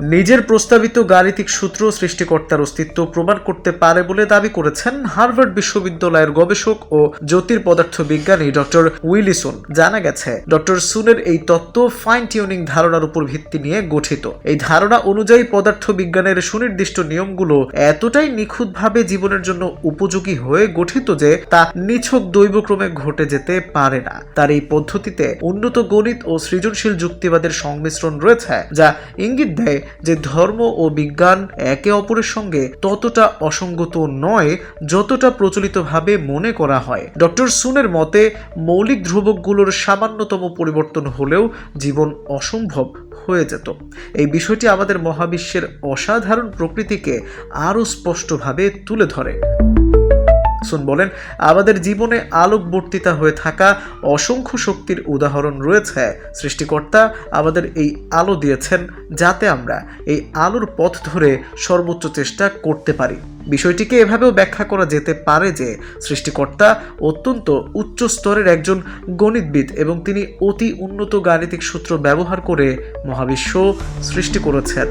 নিজের প্রস্তাবিত গাণিতিক সূত্র সৃষ্টিকর্তার অস্তিত্ব প্রমাণ করতে পারে বলে দাবি করেছেন হার্ভার্ড বিশ্ববিদ্যালয়ের গবেষক ও জ্যোতির্পদার্থ বিজ্ঞানী ডক্টর উইলিসন। জানা গেছে ডক্টর সুনের এই তত্ত্ব ফাইন টিউনিং ধারণার উপর ভিত্তি নিয়ে গঠিত। এই ধারণা অনুযায়ী পদার্থ বিজ্ঞানের সুনির্দিষ্ট নিয়মগুলো এতটাই নিখুঁতভাবে জীবনের জন্য উপযোগী হয়ে গঠিত যে তা নিছক দৈবক্রমে ঘটে যেতে পারে না। তার এই পদ্ধতিতে উন্নত গণিত ও সৃজনশীল যুক্তিবাদের সংমিশ্রণ রয়েছে, যা ইঙ্গিত দেয় যে ধর্ম ও বিজ্ঞান একে অপরের সঙ্গে ততটা অসঙ্গত নয় যতটা প্রচলিতভাবে মনে করা হয়। ডক্টর সুনের মতে, মৌলিক ধ্রুবকগুলোর সামান্যতম পরিবর্তন হলেও জীবন অসম্ভব হয়ে যেত। এই বিষয়টি আমাদের মহাবিশ্বের অসাধারণ প্রকৃতিকে আরও স্পষ্টভাবে তুলে ধরে। সুন বলেন, আমাদের জীবনে আলোকবর্তিতা হয়ে থাকা অসংখ্য শক্তির উদাহরণ রয়েছে। সৃষ্টিকর্তা আমাদের এই আলো দিয়েছেন যাতে আমরা এই আলোর পথ ধরে সর্বোচ্চ চেষ্টা করতে পারি। বিষয়টিকে এভাবেও ব্যাখ্যা করা যেতে পারে যে, সৃষ্টিকর্তা অত্যন্ত উচ্চ স্তরের একজন গণিতবিদ এবং তিনি অতি উন্নত গাণিতিক সূত্র ব্যবহার করে মহাবিশ্ব সৃষ্টি করেছেন।